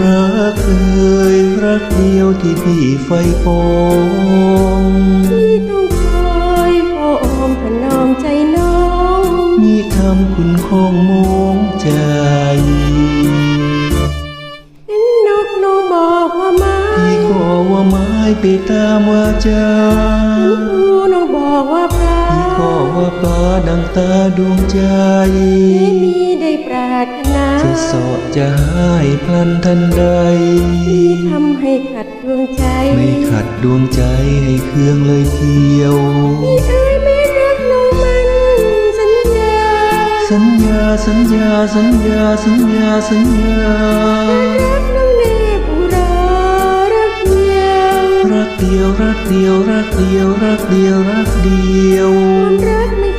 เอ่ยรักเดียวที่พี่ไฟปองที่ต้องคอยพออมถนอมใจน้องนี่ทำคุณคงมองใจเห็นนกน้องบอกว่าไม้พี่ขอว่าไม้ไปตามว่าจาครูน้องบอกว่าปลา พี่ขอว่าป้าดังตาดวงใจไม่มีได้ปรารถนาจะสอดจะให้พลันทันใดที่ทำให้ขัดดวงใจ ไม่ขัดดวงใจให้เครื่องเลยเทียวพี่เอ้ยไม่รักน้องมันสัญญา สัญญาสัญญาสัญญาสัญญาสัญญารักน้องแน่ปุรารักเดียวรักเดียวรักเดียวรักเดียวรักเดียวรักเดียวความรักไม่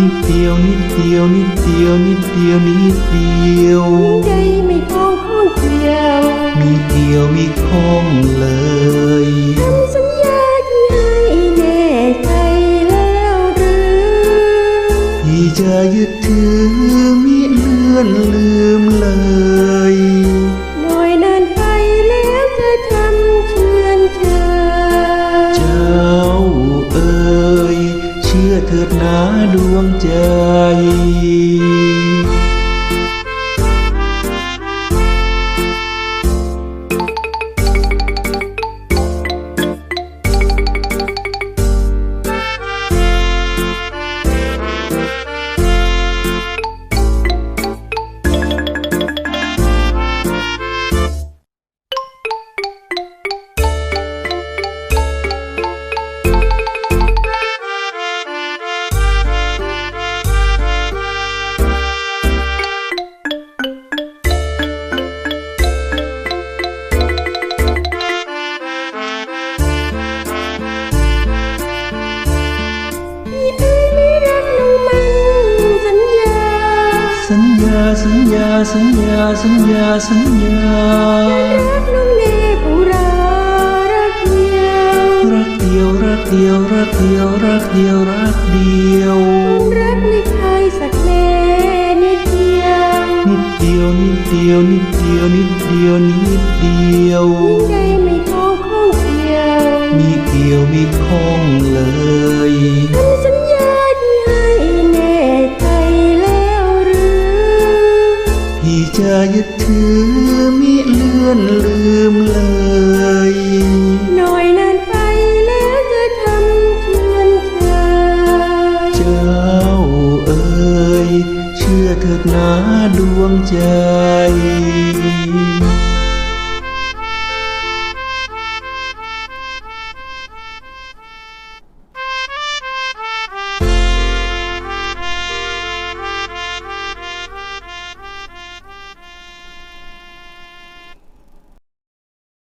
นิดเดียวนิดเดียวนิดเดียวนิดเดียวนิดเดียวใจไม่คล้องข้องเกี่ยวมีเกี่ยวมีคล้องเลยคำสัญญาที่ให้แน่ใจแล้วหรือพี่จะยึดถือมิเลื่อนลืมเลยหน่อยนานไปแล้วจะทำเชื่อนเชยเจ้าเอ๋ยเชื่อเถิดนาดวงใจาสัญญาสัญญาสัญญาสัญญารักน้องแน่ปุรารักเดียวรักเดียวรักเดียวรักเดียวรักเดียวรักเดียวรักไม่เคยสักแน่นิดเดียวนิดเดียวนิดเดียวนิดเดียวนิดเดียวนิดเดียวใจไม่คล้องข้องเกี่ยวมีเกี่ยวมีคล้องเลย ยึดถือมิเลื่อนลืมเลยหน่อยนานไปแล้วจะทำเชื่อนเชยเจ้าเอ๋ยเชื่อเถิดนาดวงใจ